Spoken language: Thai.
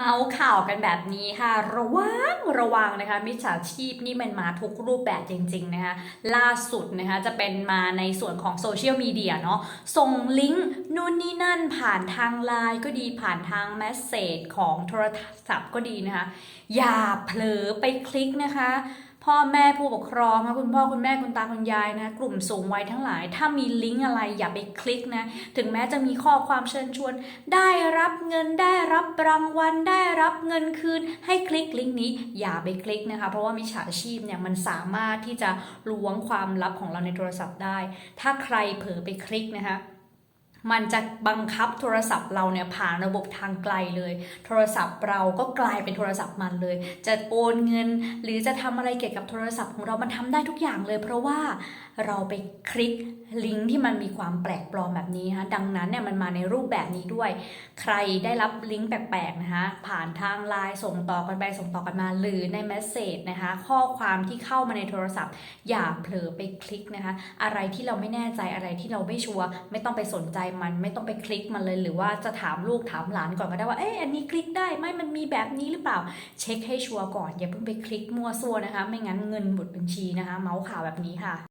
เมาส์ข่าวกันแบบนี้ค่ะ ระวังระวังนะคะ มิจฉาชีพนี่มันมาทุกรูปแบบจริง ๆ นะคะ ล่าสุดนะคะจะเป็นมาในส่วนของโซเชียลมีเดียเนาะส่งลิงก์นู่นนี่นั่นผ่านทางไลน์ก็ดีผ่านทางแมสเซจของโทรศัพท์ก็ดีนะคะ อย่าเผลอไปคลิกนะคะ พ่อแม่ผู้ปกครองนะคุณพ่อคุณแม่คุณตาคุณยายนะกลุ่มสูงวัยทั้งหลาย ถ้ามีลิงก์อะไรอย่าไปคลิกนะถึงแม้จะมีข้อความเชิญชวน ได้รับเงินได้รับรางวัลได้รับเงินคืน ให้คลิกลิงก์นี้อย่าไปคลิกนะคะ เพราะว่ามิจฉาชีพเนี่ยมันสามารถที่จะล้วงความลับของเราในโทรศัพท์ได้ ถ้าใครเผลอไปคลิกนะคะ มันจะบังคับโทรศัพท์เราเนี่ยผ่านระบบทางไกลเลย โทรศัพท์เราก็กลายเป็นโทรศัพท์มันเลย จะโอนเงิน หรือจะทำอะไรเกี่ยวกับโทรศัพท์ของเรา มันทำได้ทุกอย่างเลย เพราะว่าเราไปคลิกลิงก์ที่มันมีความแปลกปลอมแบบนี้นะคะดังนั้นเนี่ยมันมาในรูปแบบนี้ด้วย ใครได้รับลิงก์แปลกๆนะคะผ่านทางไลน์ส่งต่อกันไปส่งต่อกันมา หรือในเมสเซจนะคะข้อความที่เข้ามาในโทรศัพท์ อย่าเผลอไปคลิกนะคะอะไรที่เราไม่แน่ใจอะไรที่เราไม่ชัวร์ไม่ต้องไปสนใจมันไม่ต้องไปคลิกมันเลย หรือว่าจะถามลูกถามหลานก่อนก็ได้ว่าเอ๊ะอันนี้คลิกได้ไหมมันมีแบบนี้หรือเปล่า เช็คให้ชัวร์ก่อนอย่าเพิ่งไปคลิกมั่วซั่วนะคะ ไม่งั้นเงินหมดบัญชีนะคะ เมาส์ข่าวแบบนี้ค่ะ